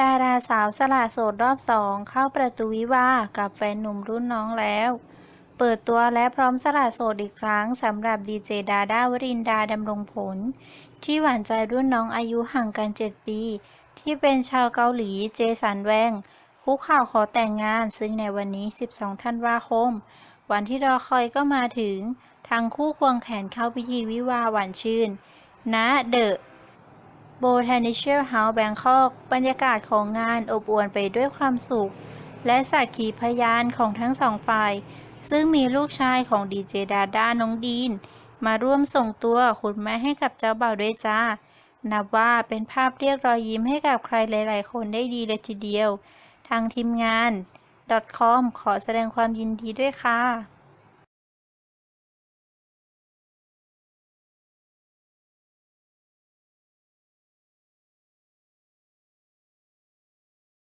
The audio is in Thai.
ดาราสาวสละโสดรอบสองเข้าประตูวิวากับแฟนหนุ่มรุ่นน้องแล้ว เปิดตัวและพร้อมสละโสดอีกครั้งสำหรับดีเจดาดาวรินดาดำรงผล ที่หวานใจรุ่นน้องอายุห่างกัน 7 ปี ที่เป็นชาวเกาหลีเจสันแวงคุกข่าวขอแต่งงานซึ่งในวันนี้ 12 ธันวาคม วันที่รอคอยก็มาถึง ทั้งคู่ควงแขนเข้าพิธีวิวาหวานชื่นณเดอะ โบ t a นิเชียลเฮาส์แบงคอกบรรยากาศของงานอบอวลไปด้วยความสุข และสักขีพยานของทั้งสองฝ่าย ซึ่งมีลูกชายของดีเจดาด้าน้องดีน มาร่วมส่งตัวคุณแม่ให้กับเจ้าบ่าวด้วยจ้า นับว่าเป็นภาพเรียกรอยยิ้มให้กับใครหลาย ๆ คนได้ดีเลยทีเดียว ทางทีมงาน .com ขอแสดงความยินดีด้วยค่ะ